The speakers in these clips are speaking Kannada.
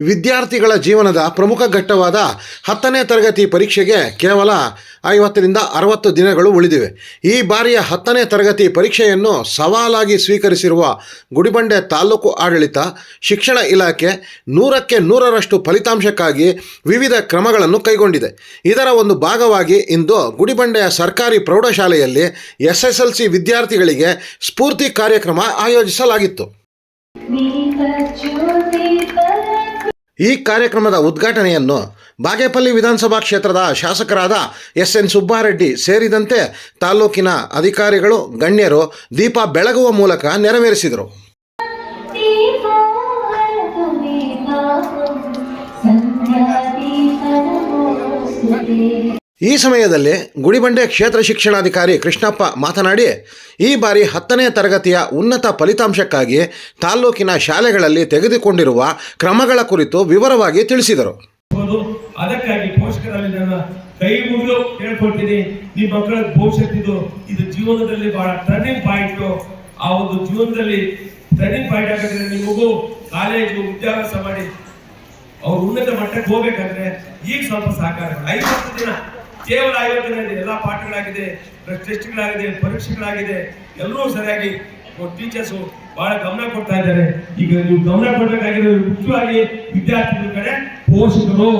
ವಿದ್ಯಾರ್ಥಿಗಳ ಜೀವನದ ಪ್ರಮುಖ ಘಟ್ಟವಾದ ಹತ್ತನೇ ತರಗತಿ ಪರೀಕ್ಷೆಗೆ ಕೇವಲ ಐವತ್ತರಿಂದ ಅರವತ್ತು ದಿನಗಳು ಉಳಿದಿವೆ. ಈ ಬಾರಿಯ ಹತ್ತನೇ ತರಗತಿ ಪರೀಕ್ಷೆಯನ್ನು ಸವಾಲಾಗಿ ಸ್ವೀಕರಿಸಿರುವ ಗುಡಿಬಂಡೆ ತಾಲೂಕು ಆಡಳಿತ, ಶಿಕ್ಷಣ ಇಲಾಖೆ ನೂರಕ್ಕೆ ನೂರರಷ್ಟು ಫಲಿತಾಂಶಕ್ಕಾಗಿ ವಿವಿಧ ಕ್ರಮಗಳನ್ನು ಕೈಗೊಂಡಿದೆ. ಇದರ ಒಂದು ಭಾಗವಾಗಿ ಇಂದು ಗುಡಿಬಂಡೆಯ ಸರ್ಕಾರಿ ಪ್ರೌಢಶಾಲೆಯಲ್ಲಿ ಎಸ್ ವಿದ್ಯಾರ್ಥಿಗಳಿಗೆ ಸ್ಫೂರ್ತಿ ಕಾರ್ಯಕ್ರಮ ಆಯೋಜಿಸಲಾಗಿತ್ತು. ಈ ಕಾರ್ಯಕ್ರಮದ ಉದ್ಘಾಟನೆಯನ್ನು ಬಾಗೇಪಲ್ಲಿ ವಿಧಾನಸಭಾ ಕ್ಷೇತ್ರದ ಶಾಸಕರಾದ ಎಸ್ ಎನ್ ಸುಬ್ಬಾರೆಡ್ಡಿ ಸೇರಿದಂತೆ ತಾಲೂಕಿನ ಅಧಿಕಾರಿಗಳು, ಗಣ್ಯರು ದೀಪ ಬೆಳಗುವ ಮೂಲಕ ನೆರವೇರಿಸಿದರು. ಈ ಸಮಯದಲ್ಲಿ ಗುಡಿಬಂಡೆ ಕ್ಷೇತ್ರ ಶಿಕ್ಷಣಾಧಿಕಾರಿ ಕೃಷ್ಣಪ್ಪ ಮಾತನಾಡಿ, ಈ ಬಾರಿ ಹತ್ತನೇ ತರಗತಿಯ ಉನ್ನತ ಫಲಿತಾಂಶಕ್ಕಾಗಿ ತಾಲೂಕಿನ ಶಾಲೆಗಳಲ್ಲಿ ತೆಗೆದುಕೊಂಡಿರುವ ಕ್ರಮಗಳ ಕುರಿತು ವಿವರವಾಗಿ ತಿಳಿಸಿದರು. ಅದಕ್ಕಾಗಿ ಪೋಷಕರಲ್ಲಿ ನನ್ನ ಕೈ ಮುಗಿದು ಹೇಳ್ಕೊಳ್ತೀನಿ ನಿಮ್ಮ ಮಕ್ಕಳ ಭವಿಷ್ಯತ್ತಿದು ಇದು ಜೀವನದಲ್ಲಿ ಬಹಳ ಟರ್ನಿಂಗ್ ಪಾಯಿಂಟ್ ಆ ಒಂದು ಜೀವನದಲ್ಲಿ ಟರ್ನಿಂಗ್ ಪಾಯಿಂಟ್ ಆಗಿದ್ರೆ ನಿಮ್ಮ ಮಗು ಕಾಲೇಜು ವಿದ್ಯಾಭ್ಯಾಸ ಮಾಡಿ, ಅವ್ರು ಉನ್ನತ ಮಟ್ಟಕ್ಕೆ ಹೋಗ್ಬೇಕಂದ್ರೆ ಈಗ ಸ್ವಲ್ಪ ಸಹಕಾರ ಐವತ್ತು ದಿನ ಕೇವಲ ಇದೆ ಎಲ್ಲ ಪಾಠಗಳಾಗಿದೆ ಟೆಸ್ಟ್ಗಳಾಗಿದೆ ಪರೀಕ್ಷೆಗಳಾಗಿದೆ, ಎಲ್ಲರೂ ಸರಿಯಾಗಿ ಟೀಚರ್ಸು ಬಹಳ ಗಮನ ಕೊಡ್ತಾ ಇದ್ದಾರೆ. ಈಗ ನೀವು ಗಮನ ಕೊಡಬೇಕಾಗಿರೋ ಮುಖ್ಯವಾಗಿ ವಿದ್ಯಾರ್ಥಿಗಳ ಕಡೆ ಪೋಷಕರು.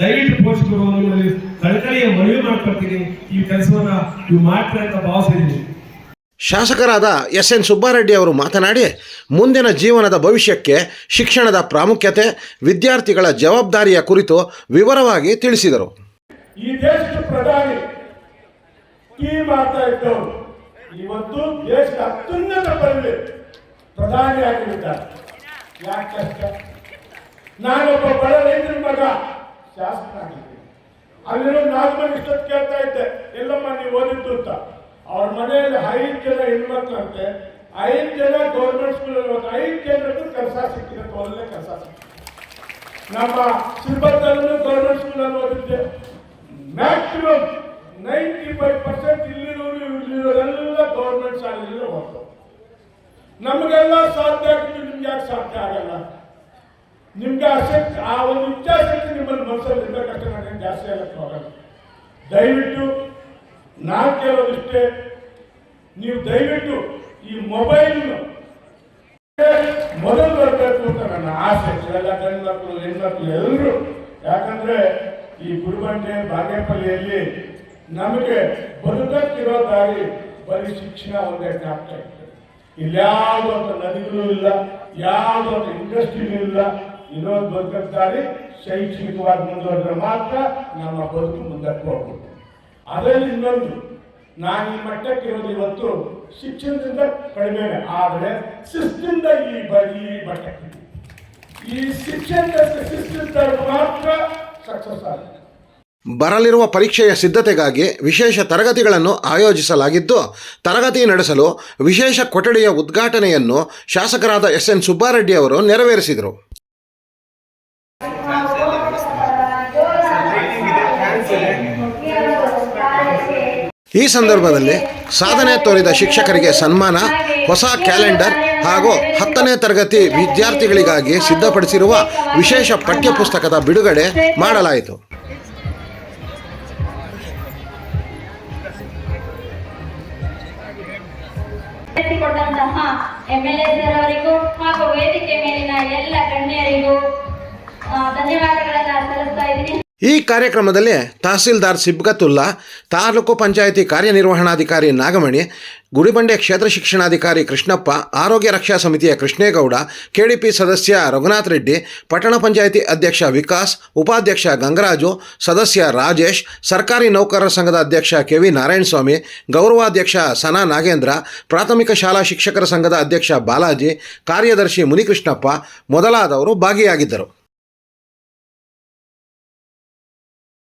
ದಯವಿಟ್ಟು ಪೋಷಕರು, ನಿಮ್ಮಲ್ಲಿ ಕಳಕಳಿಯ ಮನವಿ ಮಾಡ್ಕೊಳ್ತೀನಿ. ಈ ಕೆಲಸವನ್ನ ನೀವು ಮಾಡ್ತಾರೆ ಅಂತ ಭಾವಿಸಿದ್ದೀನಿ. ಶಾಸಕರಾದ ಎಸ್ ಎನ್ ಸುಬ್ಬಾರೆಡ್ಡಿ ಅವರು ಮಾತನಾಡಿ, ಮುಂದಿನ ಜೀವನದ ಭವಿಷ್ಯಕ್ಕೆ ಶಿಕ್ಷಣದ ಪ್ರಾಮುಖ್ಯತೆ, ವಿದ್ಯಾರ್ಥಿಗಳ ಜವಾಬ್ದಾರಿಯ ಕುರಿತು ವಿವರವಾಗಿ ತಿಳಿಸಿದರು. ಈ ದೇಶದ ಪ್ರಧಾನಿ ಟೀ ಮಾಡ್ತಾ ಇದ್ದವರು ಇವತ್ತು ದೇಶದ ಅತ್ಯುನ್ನತ ಪದವಿ ಪ್ರಧಾನಿ ಆಗಿರುತ್ತಾರೆ. ಯಾಕೆ ಕಷ್ಟ ನಾನೊಬ್ಬ ಬಡ ರೈತರ ಮಗ ಶಾಸಕನಾಗಿದ್ದೀನಿ ಅಲ್ಲಿರೋ ನಾಲ್ಕು ಇಷ್ಟೊತ್ತು ಕೇಳ್ತಾ ಇದ್ದೆ, ಎಲ್ಲಮ್ಮ, ನೀವು ಓದಿದ್ದು ಅಂತ. ಅವ್ರ ಮನೆಯಲ್ಲಿ ಐದು ಜನ ಹೆಣ್ಮಕ್ಳಂತೆ, ಐದು ಜನ ಗೌರ್ಮೆಂಟ್ ಸ್ಕೂಲಲ್ಲಿ ಒಂದು ಐದು ಜನಕ್ಕೂ ಕೆಲಸ ಸಿಕ್ಕಿದೆ ಒಳ್ಳೆ ಕೆಲಸ ಸಿಕ್ಕಿದೆ. ನಮ್ಮ ಸಿಲ್ಬತ್ತಲ್ಲೂ ಗೌರ್ಮೆಂಟ್ ಸ್ಕೂಲಲ್ಲಿ ಓದಿದ್ದೆ. ಮ್ಯಾಕ್ಸಿಮಮ್ ನೈಂಟಿ ಫೈವ್ ಪರ್ಸೆಂಟ್ ಇಲ್ಲಿರೋರು, ಇಲ್ಲಿರೋರೆಲ್ಲ ಗೌರ್ಮೆಂಟ್ ಶಾಲೆಯಲ್ಲಿ ಹೋಗ್ತಾರೆ. ನಮಗೆಲ್ಲ ಸಾಧ್ಯ ಆಗ್ತದೆ ನಿಮ್ಗೆ ಯಾಕೆ ಸಾಧ್ಯ ಆಗಲ್ಲ? ನಿಮ್ಗೆ ಆಸಕ್ತಿ, ಆ ಒಂದು ಇಚ್ಛಾಶಕ್ತಿ ನಿಮ್ಮಲ್ಲಿ ಮನಸ್ಸಲ್ಲಿ ಇರ್ಬೇಕಷ್ಟೇ ನನಗೆ ಜಾಸ್ತಿ ಆಗುತ್ತೆ ಹೋಗಲ್ಲ. ದಯವಿಟ್ಟು ನಾನು ಕೇಳೋದಿಷ್ಟೇ ನೀವು ದಯವಿಟ್ಟು ಈ ಮೊಬೈಲ್ ಮೊದಲು ಬರಬೇಕು ಅಂತ ನನ್ನ ಆಸೆ. ಎಲ್ಲ ಗಂಡು ಮಕ್ಕಳು ಹೆಣ್ಮಕ್ಳು ಎಲ್ಲರೂ ಯಾಕಂದ್ರೆ ಈ ಗುರುಬಂಡೆ ಬಾಗೇಪಲ್ಲಿಯಲ್ಲಿ ನಮಗೆ ಬದುಕಕ್ಕಿರೋ ದಾರಿ ಬರೀ ಶಿಕ್ಷಣ ಒಂದೇ ಆಗ್ತಾ ಇರ್ತದೆ. ಇಲ್ಯಾವುದೋ ಒಂದು ನದಿಗಳು ಇಲ್ಲ, ಯಾವುದೋ ಒಂದು ಇಂಡಸ್ಟ್ರಿನೂ ಇಲ್ಲ ಇರೋದು ಬದುಕಕ್ಕೆ ದಾರಿ ಶೈಕ್ಷಣಿಕವಾಗಿ ಮುಂದುವರೆದ್ರೆ ಮಾತ್ರ ನಮ್ಮ ಬದುಕು ಮುಂದಕ್ಕೆ ಹೋಗ್ಬೋದು ಅದರಲ್ಲಿ ಇನ್ನೊಂದು, ನಾನು ಈ ಮಟ್ಟಕ್ಕೆ ಇರೋದು ಇವತ್ತು ಶಿಕ್ಷಣದಿಂದ ಕಡಿಮೆ ಆದರೆ ಶಿಸ್ತಿಂದ ಈ ಬರೀ ಈ ಮಟ್ಟಕ್ಕೆ. ಈ ಶಿಕ್ಷಣದ ಶಿಸ್ತಿದ್ದ ಮಾತ್ರ ಬರಲಿರುವ ಪರೀಕ್ಷೆಯ ಸಿದ್ಧತೆಗಾಗಿ ವಿಶೇಷ ತರಗತಿಗಳನ್ನು ಆಯೋಜಿಸಲಾಗಿದ್ದು, ತರಗತಿ ನಡೆಸಲು ವಿಶೇಷ ಕೊಠಡಿಯ ಉದ್ಘಾಟನೆಯನ್ನು ಶಾಸಕರಾದ ಎಸ್ ಎನ್ ಸುಬ್ಬಾರೆಡ್ಡಿ ಅವರು ನೆರವೇರಿಸಿದರು. ಈ ಸಂದರ್ಭದಲ್ಲಿ ಸಾಧನೆ ತೋರಿದ ಶಿಕ್ಷಕರಿಗೆ ಸನ್ಮಾನ ಹೊಸ ಕ್ಯಾಲೆಂಡರ್ ಹಾಗೂ ಹತ್ತನೇ ತರಗತಿ ವಿದ್ಯಾರ್ಥಿಗಳಿಗಾಗಿ ಸಿದ್ಧಪಡಿಸಿರುವ ವಿಶೇಷ ಪಠ್ಯಪುಸ್ತಕದ ಬಿಡುಗಡೆ ಮಾಡಲಾಯಿತು. ಹಾಗೂ ವೇದಿಕೆ ಮೇಲಿನ ಎಲ್ಲ ಗಣ್ಯರಿಗೂ ಧನ್ಯವಾದಗಳನ್ನ ಸಲ್ಲಿಸ್ತಾ ಇದ್ದೀನಿ. ಈ ಕಾರ್ಯಕ್ರಮದಲ್ಲಿ ತಹಸೀಲ್ದಾರ್ ಸಿಬ್ಗತುಲ್ಲಾ, ತಾಲೂಕು ಪಂಚಾಯಿತಿ ಕಾರ್ಯನಿರ್ವಹಣಾಧಿಕಾರಿ ನಾಗಮಣಿ, ಗುಡಿಬಂಡೆ ಕ್ಷೇತ್ರ ಶಿಕ್ಷಣಾಧಿಕಾರಿ ಕೃಷ್ಣಪ್ಪ, ಆರೋಗ್ಯ ರಕ್ಷಾ ಸಮಿತಿಯ ಕೃಷ್ಣೇಗೌಡ, ಕೆಡಿಪಿ ಸದಸ್ಯ ರಘುನಾಥ್ ರೆಡ್ಡಿ, ಪಟ್ಟಣ ಪಂಚಾಯಿತಿ ಅಧ್ಯಕ್ಷ ವಿಕಾಸ್, ಉಪಾಧ್ಯಕ್ಷ ಗಂಗರಾಜು, ಸದಸ್ಯ ರಾಜೇಶ್, ಸರ್ಕಾರಿ ನೌಕರರ ಸಂಘದ ಅಧ್ಯಕ್ಷ ಕೆ ವಿ ನಾರಾಯಣಸ್ವಾಮಿ, ಗೌರವಾಧ್ಯಕ್ಷ ಸನಾ ನಾಗೇಂದ್ರ, ಪ್ರಾಥಮಿಕ ಶಾಲಾ ಶಿಕ್ಷಕರ ಸಂಘದ ಅಧ್ಯಕ್ಷ ಬಾಲಾಜಿ, ಕಾರ್ಯದರ್ಶಿ ಮುನಿಕೃಷ್ಣಪ್ಪ ಮೊದಲಾದವರು ಭಾಗಿಯಾಗಿದ್ದರು.